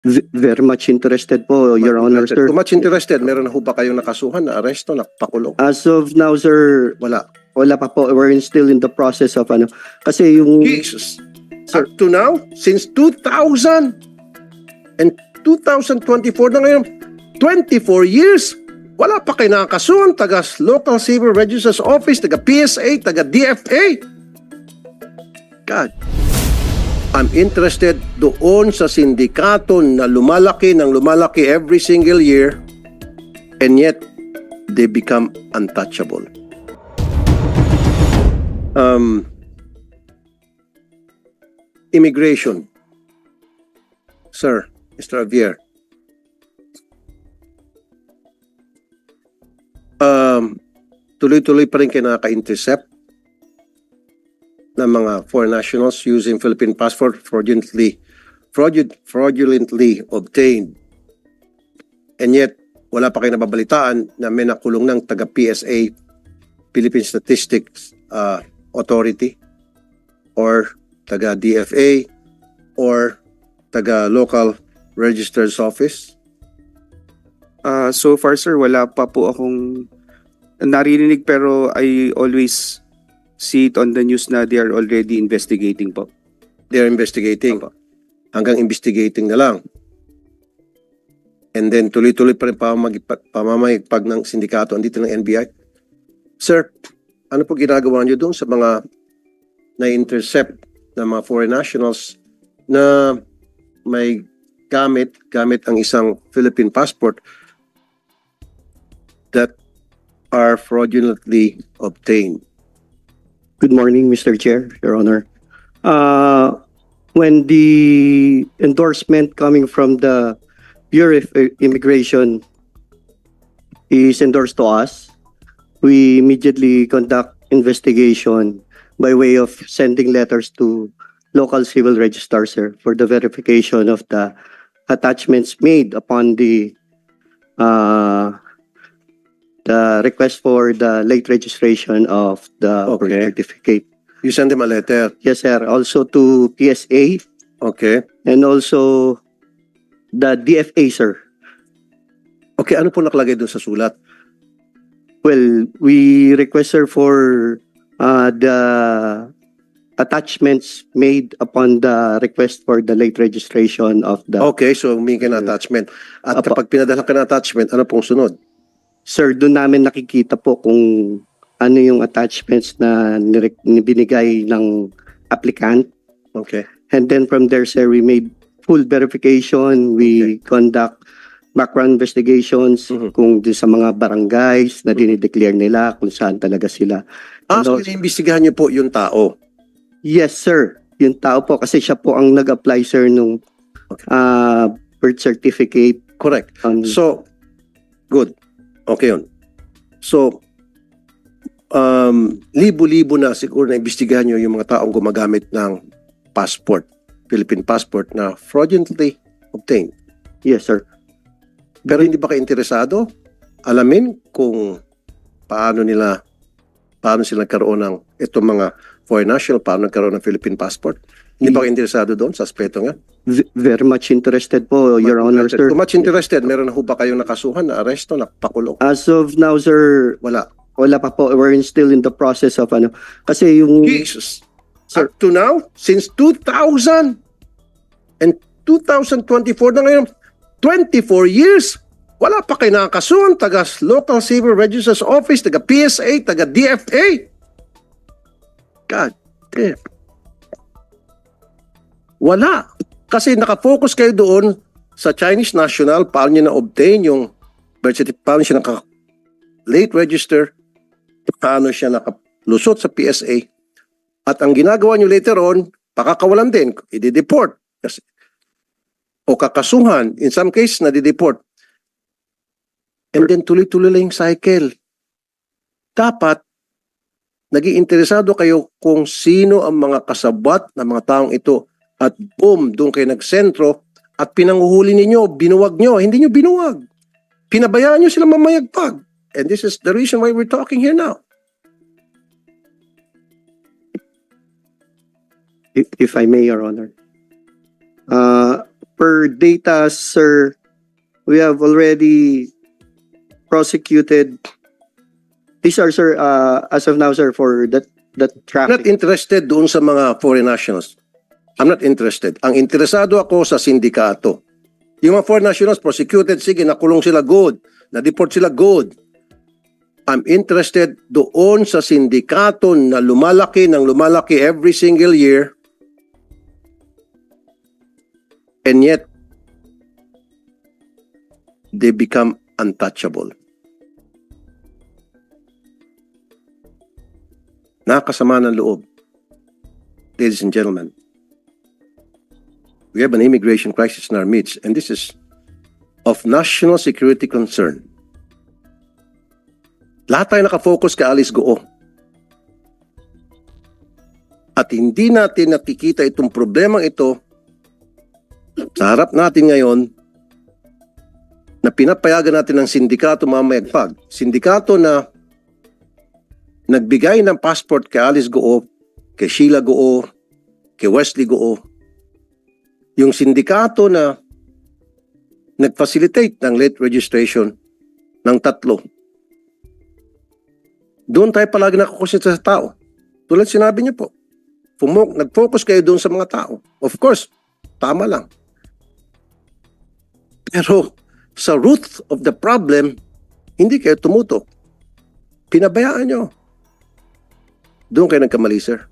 V- very much interested po, Your Honor, sir. Too much interested, meron na ho ba kayong nakasuhan, na aresto, napakulong? As of now, sir, Wala. wala pa po. We're in- still in the process of ano. Kasi yung... Jesus. Up to now, since 2000 and 2024 na ngayon, 24 years, wala pa kayo nakakasuhan, taga Local Civil Registrar's Office, taga PSA, taga DFA. God. I'm interested doon sa sindikato na lumalaki ng lumalaki every single year and yet they become untouchable. Um, immigration. Sir, Mr. Javier. Um, tuloy-tuloy pa rin kayo nakaka-intercept ng mga foreign nationals using Philippine passport fraudulently, fraudul- fraudulently obtained. And yet, wala pa kayo nababalitaan na may nakulong ng taga-PSA, Philippine Statistics uh, Authority, or taga-DFA, or taga-local registrar's office. Ah, so far sir, wala pa po akong narinig pero I always see it on the news na they are already investigating po. They're investigating. Opo. Hanggang investigating na lang. And then tuloy-tuloy pa rin pamamayagpag ng sindikato andito ng NBI. Sir, ano po ginagawa niyo doon sa mga na-intercept na mga foreign nationals na may gamit, gamit ang isang Philippine passport that are fraudulently obtained? Good morning, Mr. Chair, Your Honor. Uh, when the endorsement coming from the Bureau of Immigration is endorsed to us, we immediately conduct investigation by way of sending letters to local civil registrar, sir, for the verification of the attachments made upon the uh, the request for the late registration of the birth Okay. certificate. You send them a letter. Yes, sir. Also to PSA Okay. and also the DFA, sir. Okay, ano po nakalagay doon sa sulat? Well, we request, sir, for uh, the attachments made upon the request for the late registration of the... Okay, so humingi ka ng attachment. At Apo. kapag pinadala ka ng attachment, ano pong sunod? Sir, doon namin nakikita po kung ano yung attachments na binigay ng applicant. Okay. And then from there, sir, we made full verification. We conduct background investigations Mhm. kung di sa mga barangays na dinideclare nila kung saan talaga sila. Ah, so Ano- iniimbestigahan niyo po yung tao. Yes, sir. Yung tao po, kasi siya po ang nag-apply, sir, nung Okay. ah, birth certificate. Correct. Um, So, good. Okay yun. So, um, libo-libo na siguro na imbestigahan niyo yung mga taong gumagamit ng passport, Philippine passport na fraudulently obtained. yes, sir. Pero hindi ba kayo interesado alamin kung paano nila paano sila nagkaroon ng itong mga foreign national, paano nagkaroon ng Philippine passport? Hindi ba kayo interesado doon sa aspeto nga? V- very much interested po, Your Honor, sir. Too much interested. Meron na ho ba kayong nakasuhan, na aresto, napakulong? As of now, sir, Wala. wala pa po. We're still in the process of ano. Kasi yung... Jesus. Sir. Up to now, since 2000 and 2024 na ngayon, 24 years, wala pa kayo nakakasuhan, taga Local Civil Registrar's Office, taga PSA, taga DFA. God damn. Wala. Kasi nakafocus kayo doon sa Chinese national, paano niya na-obtain yung birth certificate, paano siya naka late register, paano siya nakalusot sa PSA, at ang ginagawa nyo later on, pakakawalan din, i-deport. Kasi, o kakasuhan, in some cases, na-deport. And then tuloy-tuloy lang yung cycle. Dapat, naging interesado kayo kung sino ang mga kasabat ng mga taong ito at boom, doon kayo nagsentro at pinanguhuli ninyo, binuwag nyo. Hindi nyo binuwag. Pinabayaan nyo sila mamayagpag. And this is the reason why we're talking here now. if, if I may, Your Honor. Uh, per data, sir, we have already prosecuted. These are, sir, uh, as of now, sir, for that that I'm not traffic. interested doon sa mga foreign nationals. I'm not interested. Ang interesado ako sa sindikato. Yung mga foreign nationals, prosecuted, sige, nakulong sila, good. Na-deport sila, good. I'm interested doon sa sindikato na lumalaki ng lumalaki every single year and yet they become untouchable. Nakakasama ng loob. Ladies and gentlemen, we have an immigration crisis in our midst, and this is of national security concern. Lahat tayo nakafocus kay Alice Goo. At hindi natin nakikita itong problemang ito sa harap natin ngayon na pinapayagan natin ng sindikato mamayagpag. Sindikato na nagbigay ng passport kay Alice Goo, kay Sheila Goo, kay Wesley Goo. Yung sindikato na nag-facilitate ng late registration ng tatlo. Doon tayo palagi nakakonsentra sa tao. Tulad sinabi niyo po, fumo- nag-focus kayo doon sa mga tao. Of course, tama lang. Pero sa root of the problem, hindi kayo tumutok. Pinabayaan nyo. Doon kayo nagkamali, sir.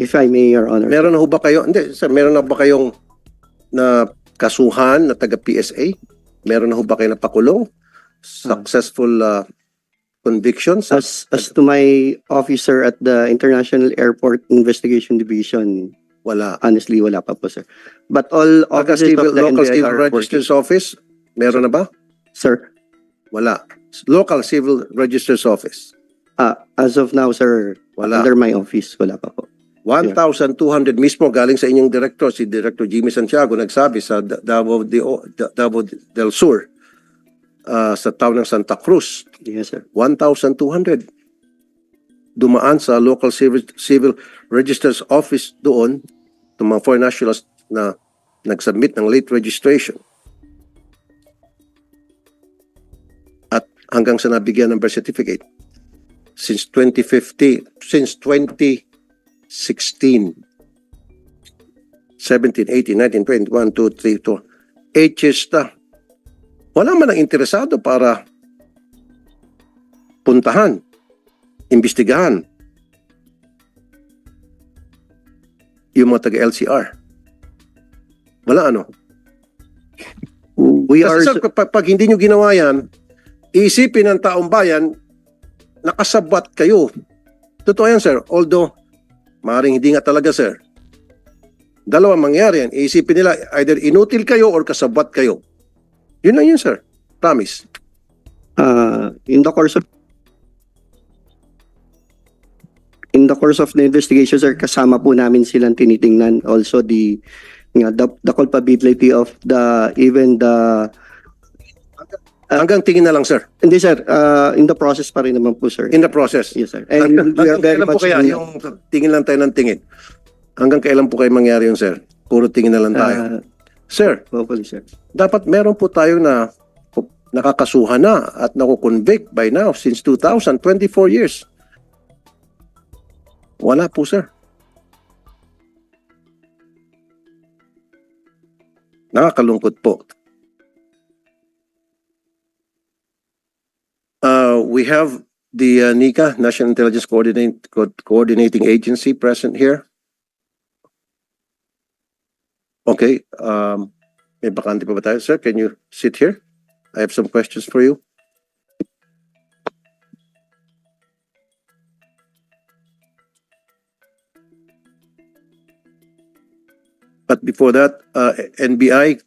If I may, Your Honor. Meron na ho ba kayo? Hindi, sir, meron na ba kayong na kasuhan na taga PSA? Meron na ho ba kayo napakulong? Successful uh, convictions? As, as to my officer at the International Airport Investigation Division, Wala. honestly, wala pa po, sir. But all Local officers Civil, of the local NBI Civil are working. Register's Office? Meron na ba? Sir, Wala. Local Civil Register's Office? uh, as of now, sir, Wala. under my office, wala pa po. 1,200 mismo galing sa inyong director, si Director Jimmy Santiago, nagsabi sa Da- Davao, de, Da- Davao del Sur, uh, sa town ng Santa Cruz, Yes, sir. 1,200 dumaan sa local civil, civil register's office doon ng mga foreign nationals na nag-submit ng late registration. At hanggang sa nabigyan ng birth certificate. Since 2050, since 2016, 17, 18, 19, 20, 1, 2, 3, 4, 8 years na. Wala man ang interesado para puntahan, imbestigahan yung mga taga-LCR. Wala ano. We are, Kasi sir, pag, pag hindi nyo ginawa yan, iisipin ng taong bayan, nakasabat kayo. Totoo yan, sir. Although, maaaring hindi nga talaga, sir. Dalawa mangyari yan. Iisipin nila, either inutil kayo or kasabat kayo. Yun lang yun, sir. Promise. uh, in the course of in the course of the investigation, sir, kasama po namin silang tinitingnan also the nga, the, the culpability of the even the Hanggang tingin na lang, sir. hindi sir uh, in the process pa rin naman po sir In the process. yes sir and Hanggang, we are very kailan po much kaya in- yung tingin lang tayo ng tingin? Hanggang kailan po kayo mangyari yun, sir? Puro tingin na lang tayo. uh, sir, hopefully sir dapat meron po tayo na nakakasuhan na at nakukonvict by now since 2000, 24 years. Wala po, sir. Nakakalungkot po. We have the uh, NICA, National Intelligence Coordinating Agency present here. Okay, um, may bakante pa ba tayo? Sir, can you sit here? I have some questions for you. But before that, uh, NBI,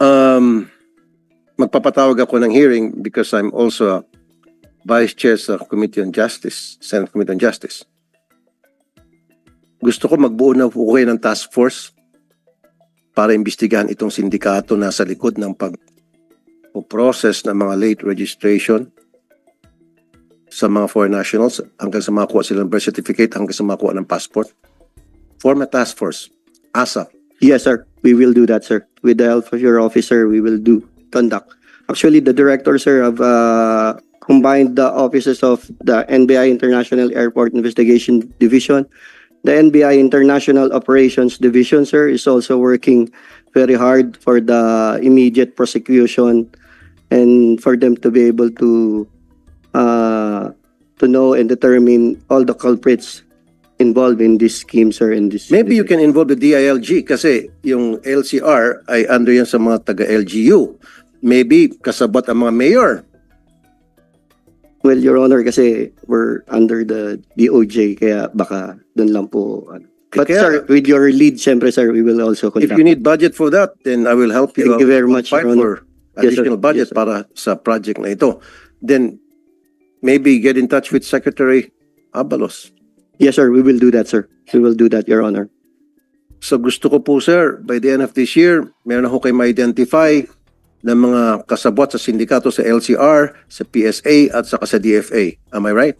um, magpapatawag ako ng hearing because I'm also a Vice Chair sa Committee on Justice, Senate Committee on Justice. Gusto ko magbuo na po ng task force para imbestigahan itong sindikato na sa likod ng pag process ng mga late registration sa mga foreign nationals hanggang sa makuha silang birth certificate hanggang sa makuha ng passport. form a task force, ASAP. Yes, sir. We will do that, sir. With the help of your officer, we will do conduct. Actually, the director, sir, have uh, combined the offices of the NBI International Airport Investigation Division. The NBI International Operations Division, sir, is also working very hard for the immediate prosecution and for them to be able to uh, to know and determine all the culprits involved in this scheme, sir. In this Maybe you can involve the DILG kasi yung LCR ay under yan sa mga taga-LGU. Maybe kasabot ang mga mayor. Well, Your Honor, kasi we're under the DOJ, kaya baka doon lang po. ano. But Kaya- sir, with your lead, syempre sir, we will also If conduct. you need budget for that, then I will help you. Thank you very much, fight Your Honor. for Yes, sir. additional budget Yes, sir. para sa project na ito. Then maybe get in touch with Secretary Abalos. Yes, sir, we will do that, sir. We will do that, Your Honor. So gusto ko po sir, by the end of this year, meron ako kayo ma-identify ng mga kasabot sa sindikato sa LCR, sa PSA at saka sa DFA. Am I right?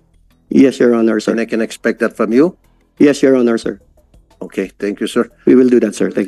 Yes, Your Honor, sir. And I can expect that from you? Yes, Your Honor, sir. Okay, thank you sir. We will do that, sir. Thank you.